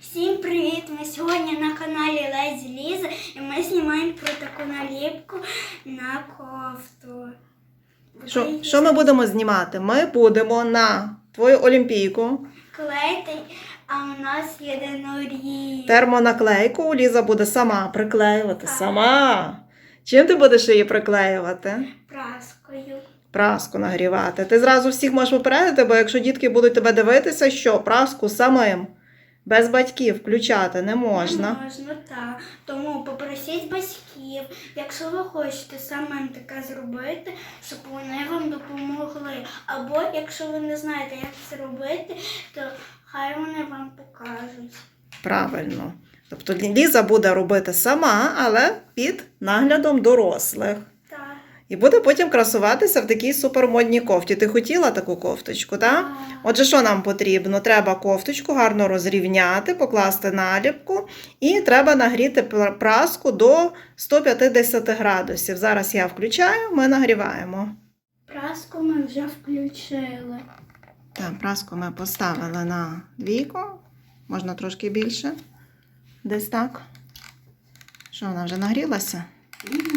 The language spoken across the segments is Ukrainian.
Всім привіт! Ми сьогодні на каналі Лезі Ліза і ми знімаємо про таку наліпку на кофту. Що, що ми будемо знімати? Ми будемо на твою олімпійку Клеїти, а у нас єдиноріг. термонаклейку. Ліза буде сама приклеювати. Сама. Чим ти будеш її приклеювати? Праскою. Праску нагрівати. Ти зразу всіх можеш попередити, бо якщо дітки будуть тебе дивитися, що праску самим без батьків включати не можна. Не можна, так. Тому попросіть батьків, якщо ви хочете самим таке зробити, щоб вони вам допомогли. Або якщо ви не знаєте, як це робити, то хай вони вам покажуть. Правильно. Тобто Ліза буде робити сама, але під наглядом дорослих. І буде потім красуватися в такій супермодній кофті. Ти хотіла таку кофточку, так? Отже, що нам потрібно? Треба кофточку гарно розрівняти, покласти наліпку і треба нагріти праску до 150 градусів. Зараз я включаю, ми нагріваємо. Праску ми вже включили. Так, праску ми поставили на двійку, можна трошки більше. Десь так. Що вона вже нагрілася? Так,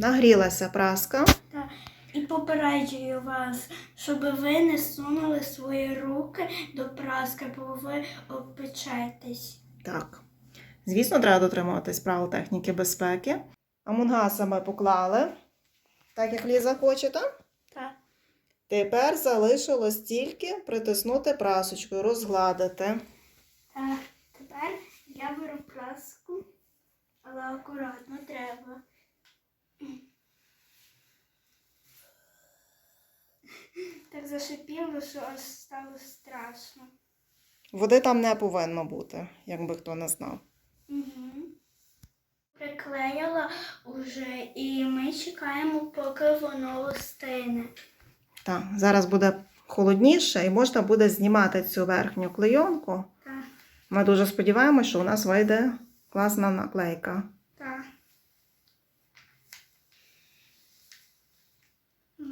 нагрілася праска. Так. І попереджую вас, щоб ви не сунули свої руки до праски, бо ви обпечетесь. Так. Звісно, треба дотримуватись правил техніки безпеки. Амунгаса ми поклали, так як Ліза хоче, так? Так. Тепер залишилось тільки притиснути прасочкою, розгладити. Так, тепер я беру праску, але акуратно треба. Так зашипіло, що аж стало страшно. Води там не повинно бути, якби хто не знав. Угу. Приклеїла уже і ми чекаємо, поки воно остине. Так, зараз буде холодніше і можна буде знімати цю верхню клейонку. Так, Ми дуже сподіваємося, що у нас вийде класна наклейка. так.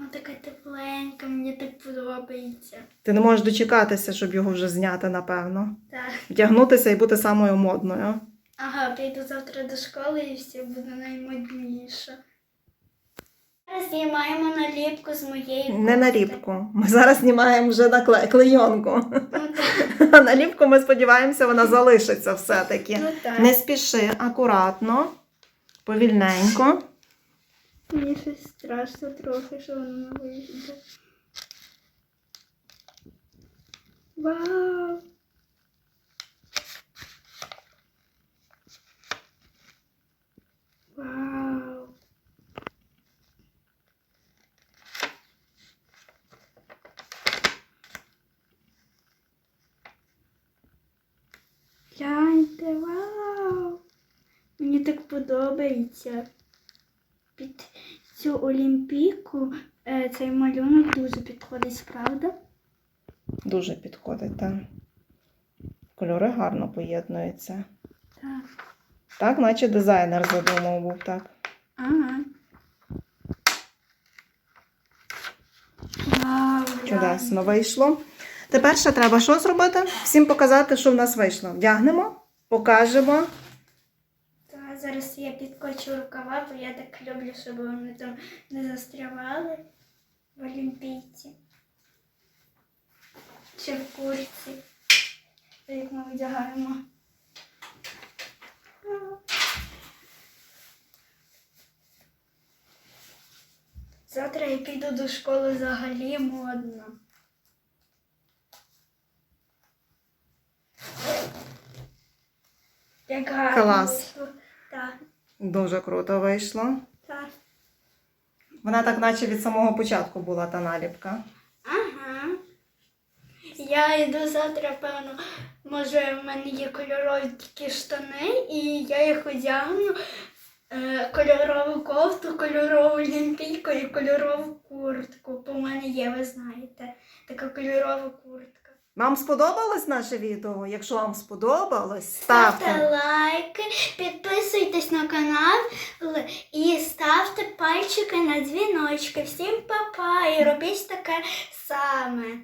Воно таке тепленьке, мені так подобається. Ти не можеш дочекатися, щоб його вже зняти, напевно. Так. Вдягнутися і бути самою модною. Ага, прийду завтра до школи і все буде наймодніше. Зараз знімаємо наліпку з моєї Не наліпку. Ми зараз знімаємо вже накле... клейонку. Ну. А наліпку ми сподіваємося, вона залишиться все-таки. Ну, так. Не спіши, акуратно, повільненько. Мені щось страшно трохи, що воно вийде. Вау! Вау! Гляньте, вау! Мені так подобається. Під цю олімпійку е, цей малюнок дуже підходить, правда? Дуже підходить, так. Кольори гарно поєднуються. Так. Так, наче дизайнер задумав був, так. Ага. Вау, Чудесно вийшло. Тепер ще треба що зробити? Всім показати, що в нас вийшло. Вдягнемо, покажемо. Зараз я підкочу рукава, бо я так люблю, щоб вони там не застрявали в олімпійці. Чи в курці. Як ми вдягаємо. Завтра я піду до школи взагалі модно. Як гарно. Клас. Так, Дуже круто вийшло. так. Вона так, наче від самого початку була та наліпка. Ага. Я йду завтра, певно, може, в мене є кольорові такі штани, і я їх одягну. Е, кольорову кофту, кольорову олімпійку і кольорову куртку. Бо в мене є, ви знаєте, така кольорова куртка. Вам сподобалось наше відео? Якщо вам сподобалось, Ставте ставте. Підписуйтесь на канал і ставте пальчики на дзвіночки. Всім па-па і робіть таке саме.